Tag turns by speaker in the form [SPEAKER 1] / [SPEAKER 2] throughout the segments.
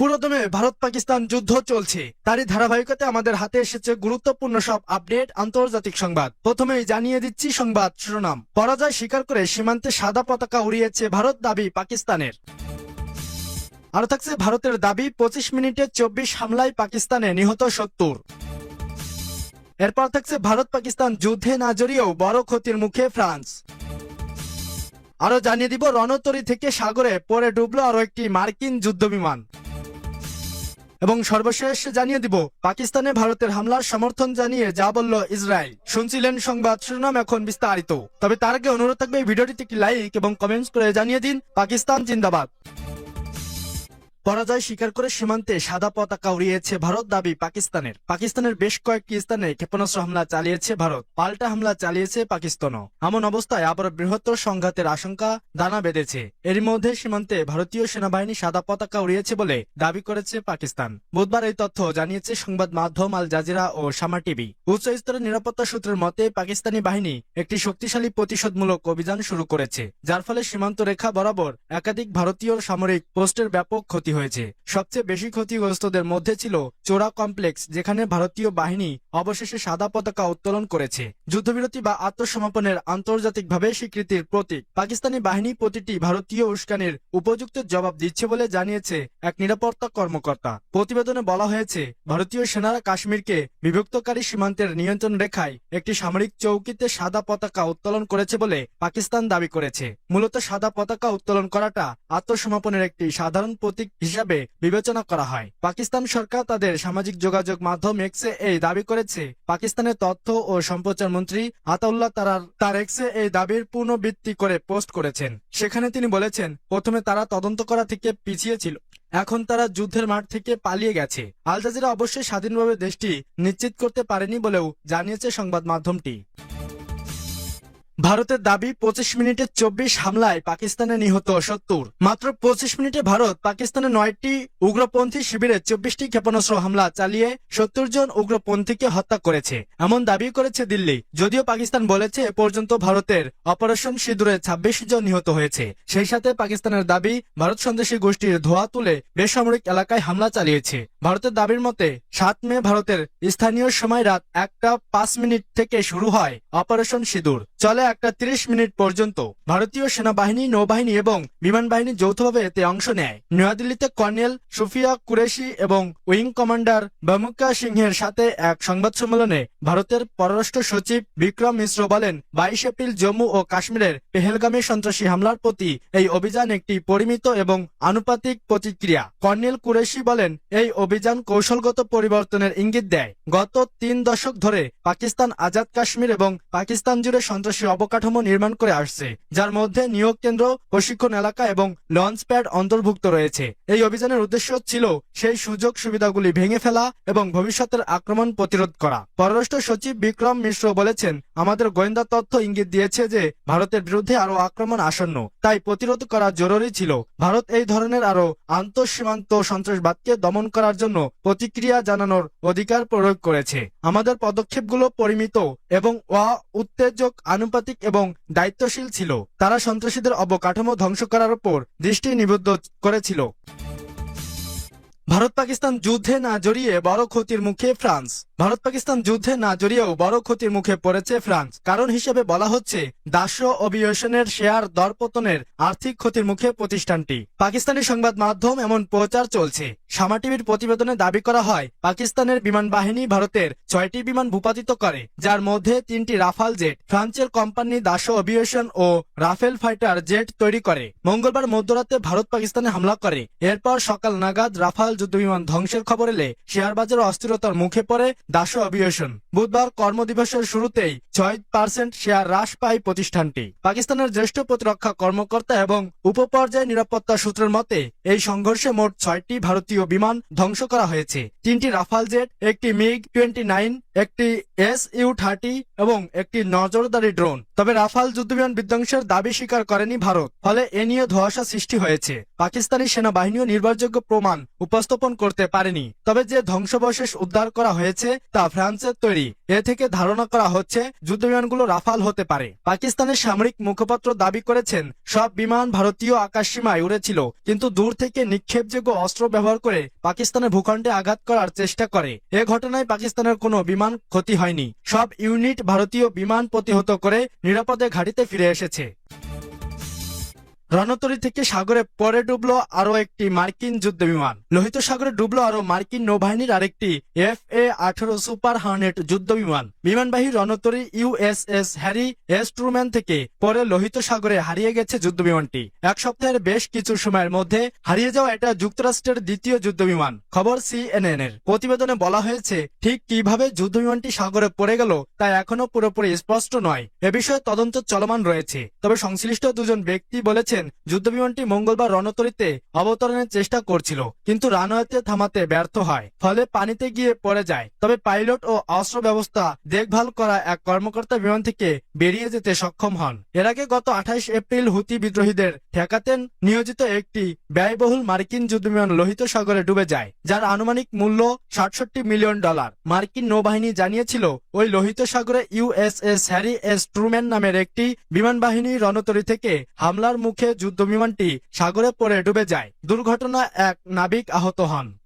[SPEAKER 1] পুরোদমে ভারত পাকিস্তান যুদ্ধ চলছে। তারই ধারাবাহিকতায় আমাদের হাতে এসেছে গুরুত্বপূর্ণ সব আপডেট, আন্তর্জাতিক সংবাদ। প্রথমেই জানিয়ে দিচ্ছি সংবাদ শিরোনাম। পরাজয় স্বীকার করে সীমান্তে সাদা পতাকা উড়িয়েছে ভারত দাবি পাকিস্তানের। আরও থাকছে ভারতের দাবি, পঁচিশ মিনিটে চব্বিশ হামলায় পাকিস্তানে নিহত সত্তর। এরপর থাকছে ভারত পাকিস্তান যুদ্ধে না জড়িয়েও বড় ক্ষতির মুখে ফ্রান্স। আরও জানিয়ে দিব, রণতরী থেকে সাগরে পরে ডুবলো আরও একটি মার্কিন যুদ্ধ বিমান এবং সর্বশেষ জানিয়ে দিব, পাকিস্তানে ভারতের হামলার সমর্থন জানিয়ে যা বলল ইসরায়েল। শুনছিলেন সংবাদ, শিরোনাম এখন বিস্তারিত। তবে তার আগে অনুরোধ থাকবে ভিডিওটিতে একটি লাইক এবং কমেন্টস করে জানিয়ে দিন, পাকিস্তান জিন্দাবাদ। পরাজয় স্বীকার করে সীমান্তে সাদা পতাকা উড়িয়েছে ভারত দাবি পাকিস্তানের। পাকিস্তানের বেশ কয়েকটি স্থানে ক্ষেপণাস্ত্র হামলা চালিয়েছে ভারত। পাল্টা হামলা চালিয়েছে পাকিস্তানও। এমন অবস্থায় আবার বৃহত্তর সংঘাতের আশঙ্কা দানা বেঁধেছে। এর মধ্যে সীমান্তে ভারতীয় সেনাবাহিনী সাদা পতাকা উড়িয়েছে বলে দাবি করেছে পাকিস্তান। বুধবার এই তথ্য জানিয়েছে সংবাদ মাধ্যম আল জাজিরা ও সামা টিভি। উচ্চ স্তরের নিরাপত্তা সূত্রের মতে, পাকিস্তানি বাহিনী একটি শক্তিশালী প্রতিশোধমূলক অভিযান শুরু করেছে, যার ফলে সীমান্ত রেখা বরাবর একাধিক ভারতীয় সামরিক পোস্টের ব্যাপক ক্ষতি হয়েছে। সবচেয়ে বেশি ক্ষতিগ্রস্তদের মধ্যে ছিল চোরা কমপ্লেক্স, যেখানে ভারতীয় বাহিনী অবশেষে সাদা পতাকা উত্তোলন করেছে। যুদ্ধবিরতি বা আত্মসমর্পণের আন্তর্জাতিকভাবে স্বীকৃতির প্রতীক। পাকিস্তানি বাহিনী প্রতিটি ভারতীয় উস্কানির উপযুক্ত জবাব দিচ্ছে বলে জানিয়েছে এক নিরাপত্তা কর্মকর্তা। প্রতিবেদনে বলা হয়েছে, ভারতীয় সেনারা কাশ্মীরকে বিভক্তকারী সীমান্তের নিয়ন্ত্রণ রেখায় একটি সামরিক চৌকিতে সাদা পতাকা উত্তোলন করেছে বলে পাকিস্তান দাবি করেছে। মূলত সাদা পতাকা উত্তোলন করাটা আত্মসমর্পণের একটি সাধারণ প্রতীক হিসাবে বিবেচনা করা হয়। পাকিস্তান সরকার তাদের সামাজিক যোগাযোগ মাধ্যম এক্সে এই দাবি করেছে। পাকিস্তানের তথ্য ও সম্প্রচার মন্ত্রী আতাউল্লাহ তারার তার এক্সে এই দাবির পুনর্বৃত্তি করে পোস্ট করেছেন। সেখানে তিনি বলেছেন, প্রথমে তারা তদন্ত করা থেকে পিছিয়ে ছিল। এখন তারা যুদ্ধের মাঠ থেকে পালিয়ে গেছে। আল জাজিরা অবশ্যই স্বাধীনভাবে দেশটি নিশ্চিত করতে পারেনি বলেও জানিয়েছে সংবাদ মাধ্যমটি। ভারতের দাবি, পঁচিশ মিনিটে চব্বিশ হামলায় পাকিস্তানে নিহত সত্তর। মাত্র পঁচিশ মিনিটে ভারত পাকিস্তানের নয়টি উগ্রপন্থী শিবিরে চব্বিশটি ক্ষেপণাস্ত্র হামলা চালিয়ে সত্তর জন উগ্রপন্থীকে হত্যা করেছে। এমন দাবি করেছে দিল্লি। যদিও পাকিস্তান বলেছে, এ পর্যন্ত ভারতের অপারেশন সিঁদুরে ছাব্বিশ জন নিহত হয়েছে। সেই সাথে পাকিস্তানের দাবি, ভারত সন্দেশী গোষ্ঠীর ধোয়া তুলে বেসামরিক এলাকায় হামলা চালিয়েছে। ভারতের দাবির মতে, সাত মে ভারতের স্থানীয় সময় রাত একটা পাঁচ মিনিট থেকে শুরু হয় অপারেশন সিঁদুর। চলে একটা তিরিশ মিনিট পর্যন্ত ভারতীয় সেনাবাহিনী, নৌবাহিনী এবং বিমান বাহিনী যৌথভাবে এতে অংশ নেয়। নয়াদিল্লিতে কর্নেল সুফিয়া কুরেশি এবং উইং কমান্ডার বামুকা সিংহের সাথে এক সংবাদ সম্মেলনে ভারতের পররাষ্ট্র সচিব বিক্রম মিশ্র বলেন, বাইশ এপ্রিল জম্মু ও কাশ্মীরের পেহেলগামী সন্ত্রাসী হামলার প্রতি এই অভিযান একটি পরিমিত এবং আনুপাতিক প্রতিক্রিয়া। কর্নেল কুরেশি বলেন, এই অভিযান কৌশলগত পরিবর্তনের ইঙ্গিত দেয়। গত তিন দশক ধরে পাকিস্তান আজাদ কাশ্মীর এবং পাকিস্তান জুড়ে সন্ত্রাসী অবকাঠামো নির্মাণ করে আসছে, যার মধ্যে নিয়োগ কেন্দ্র, প্রশিক্ষণ এলাকা এবং লঞ্চ প্যাড অন্তর্ভুক্ত রয়েছে। এই অভিযানের উদ্দেশ্য ছিল সেই সুযোগ সুবিধাগুলি ভেঙে ফেলা এবং ভবিষ্যতের আক্রমণ প্রতিরোধ করা। পররাষ্ট্র সচিব বিক্রম মিশ্র বলেছেন, আমাদের গোয়েন্দা তথ্য ইঙ্গিত দিয়েছে যে ভারতের বিরুদ্ধে আরও আক্রমণ আসন্ন, তাই প্রতিরোধ করা জরুরি ছিল। ভারত এই ধরনের আরও আন্তঃসীমান্ত সন্ত্রাসবাদকে দমন করার জন্য প্রতিক্রিয়া জানানোর অধিকার প্রয়োগ করেছে। আমাদের পদক্ষেপগুলো পরিমিত এবং অ উত্তেজক আনুপাতিক এবং দায়িত্বশীল ছিল। তারা সন্ত্রাসীদের অবকাঠামো ধ্বংস করার উপর দৃষ্টি নিবদ্ধ করেছিল। ভারত পাকিস্তান যুদ্ধে না জড়িয়ে বড় ক্ষতির মুখে ফ্রান্স। ভারত পাকিস্তান যুদ্ধে না জড়িয়েও বড় ক্ষতির মুখে পড়েছে ফ্রান্স। কারণ হিসেবে বলা হচ্ছে, দাস্য অভিবেশনের শেয়ার দরপতনের আর্থিক ক্ষতির মুখে প্রতিষ্ঠানটি। পাকিস্তানি সংবাদ মাধ্যম এমন প্রচার চলছে। সামা টিভির প্রতিবেদনে দাবি করা হয়, পাকিস্তানের বিমান বাহিনী ভারতের ছয়টি বিমান ভূপাতিত করে, যার মধ্যে তিনটি রাফাল জেট, ফ্রান্সের কোম্পানি দাস্য অভিবেশন ও রাফেল ফাইটার জেট তৈরি করে। মঙ্গলবার মধ্যরাতে ভারত পাকিস্তানে হামলা করে। এরপর সকাল নাগাদ রাফাল যুদ্ধবিমান ধ্বংসের খবর এলে শেয়ার বাজার অস্থিরতার মুখে পড়ে দাস অভিবেশন বুধবার কর্মদিবসের শুরুতেই ছয় পার্সেন্ট শেয়ার হ্রাস পায় প্রতিষ্ঠানটি। পাকিস্তানের জ্যেষ্ঠ প্রতিরক্ষা কর্মকর্তা এবং উপপর্যায় নিরাপত্তা সূত্রের মতে, এই সংঘর্ষে মোট ছয়টি ভারতীয় বিমান ধ্বংস করা হয়েছে। তিনটি রাফাল জেট, একটি মিগ টোয়েন্টি নাইন একটি এস ইউ থার্টি এবং একটি নজরদারি ড্রোন। তবে রাফাল যুদ্ধবিমান বিধ্বংসের দাবি স্বীকার করেনি ভারত, ফলে এ নিয়ে ধোঁয়াশা সৃষ্টি হয়েছে। পাকিস্তানি সেনাবাহিনীও নির্ভরযোগ্য প্রমাণ উপস্থাপন করতে পারেনি। তবে যে ধ্বংসাবশেষ উদ্ধার করা হয়েছে, তা ফ্রান্সের তৈরি। এ থেকে ধারণা করা হচ্ছে, যুদ্ধবিমানগুলো রাফাল হতে পারে। পাকিস্তানের সামরিক মুখপাত্র দাবি করেছেন, সব বিমান ভারতীয় আকাশসীমায় উড়েছিল, কিন্তু দূর থেকে নিক্ষেপযোগ্য অস্ত্র ব্যবহার করে পাকিস্তানের ভূখণ্ডে আঘাত করার চেষ্টা করে। এ ঘটনায় পাকিস্তানের কোনো বিমান ক্ষতি হয়নি। সব ইউনিট ভারতীয় বিমান প্রতিহত করে নিরাপদে ঘাটিতে ফিরে এসেছে। রণতরী থেকে সাগরে পরে ডুবলো আরও একটি মার্কিন যুদ্ধ বিমান। লোহিত সাগরে ডুবলো আরও মার্কিন নৌবাহিনীর আরেকটি এফ এ আঠারো সুপার হার্নেট যুদ্ধ বিমান। বিমানবাহী রণতরী ইউএসএস হ্যারি এস ট্রুম্যান থেকে পরে লোহিত সাগরে হারিয়ে গেছে যুদ্ধ বিমানটি। এক সপ্তাহের বেশ কিছু সময়ের মধ্যে হারিয়ে যাওয়া এটা যুক্তরাষ্ট্রের দ্বিতীয় যুদ্ধ বিমান, খবর সিএনএন এর। প্রতিবেদনে বলা হয়েছে, ঠিক কীভাবে যুদ্ধ বিমানটি সাগরে পড়ে গেল তা এখনও পুরোপুরি স্পষ্ট নয়। এ বিষয়ে তদন্ত চলমান রয়েছে। তবে সংশ্লিষ্ট দুজন ব্যক্তি বলেছেন যুদ্ধবিমানটি মঙ্গলবার রণতরীতে অবতরণের চেষ্টা করছিল, কিন্তু রানওয়েতে থামাতে ব্যর্থ হয়, ফলে পানিতে গিয়ে পড়ে যায়। তবে পাইলট ও অস্ত্র ব্যবস্থা দেখভাল করা এক কর্মকর্তা বিমান থেকে বেরিয়ে যেতে সক্ষম হন। এর আগে গত আঠাইশ এপ্রিল হুতি বিদ্রোহীদের ঠেকাতে নিয়োজিত একটি ব্যয়বহুল মার্কিন যুদ্ধবিমান লোহিত সাগরে ডুবে যায়, যার আনুমানিক মূল্য সাতষট্টি মিলিয়ন ডলার। মার্কিন নৌবাহিনী জানিয়েছিল, ওই লোহিত সাগরে ইউএসএস হ্যারি এস ট্রুম্যান নামের একটি বিমান বাহিনী রণতরী থেকে হামলার মুখে যুদ্ধ বিমানটি সাগরে পড়ে ডুবে যায়। দুর্ঘটনা এক নাবিক আহত হন।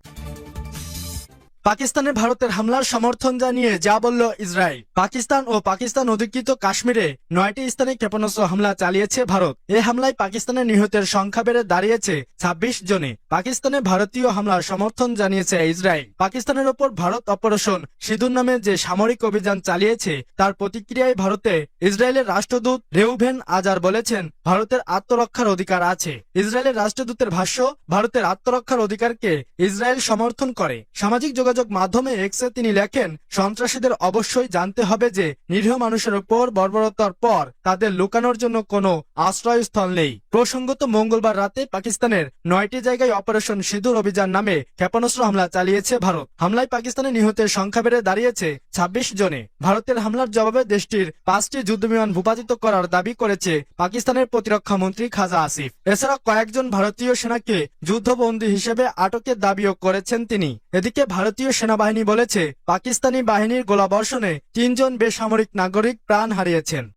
[SPEAKER 1] পাকিস্তানে ভারতের হামলার সমর্থন জানিয়ে যা বলল ইসরায়েল। পাকিস্তান ও পাকিস্তান অধিকৃত কাশ্মীরে নয়টি স্থানে ক্ষেপণাস্ত্র হামলা চালিয়েছে ভারত। এ হামলায় পাকিস্তানের নিহতের সংখ্যা বেড়ে দাঁড়িয়েছে ছাব্বিশ জনে। পাকিস্তানে ভারতীয় হামলার সমর্থন জানিয়েছে ইসরায়েল। পাকিস্তানের ওপর ভারত অপারেশন সিঁদুর নামে যে সামরিক অভিযান চালিয়েছে, তার প্রতিক্রিয়ায় ভারতে ইসরায়েলের রাষ্ট্রদূত রেউভেন আজার বলেছেন, ভারতের আত্মরক্ষার অধিকার আছে। ইসরায়েলের রাষ্ট্রদূতের ভাষ্য, ভারতের আত্মরক্ষার অধিকারকে ইসরায়েল সমর্থন করে। সামাজিক যোগাযোগ মাধ্যমে এক্সে তিনি লেখেন, সন্ত্রাসীদের অবশ্যই জানতে হবে যে নিরীহ মানুষের উপর বর্বরতার পর তাদের লুকানোর জন্য কোনো আশ্রয়স্থল নেই। প্রসঙ্গত মঙ্গলবার রাতে পাকিস্তানের নয়টি জায়গায় অপারেশন সিঁদুর অভিযান নামে ক্ষেপণাস্ত্র হামলা চালিয়েছে ভারত। হামলায় পাকিস্তানের নিহতের সংখ্যা বেড়ে দাঁড়িয়েছে ছাব্বিশ জনে। ভারতের হামলার জবাবে দেশটির পাঁচটি যুদ্ধবিমান ভূপাতিত করার দাবি করেছে পাকিস্তানের প্রতিরক্ষা মন্ত্রী খাজা আসিফ। এছাড়া কয়েকজন ভারতীয় সেনাকে যুদ্ধবন্দী হিসেবে আটকের দাবিও করেছেন তিনি। এদিকে ভারতীয় সেনাবাহিনী বলেছে পাকিস্তানি বাহিনীর গোলাবর্ষণে তিনজন বেসামরিক নাগরিক প্রাণ হারিয়েছেন।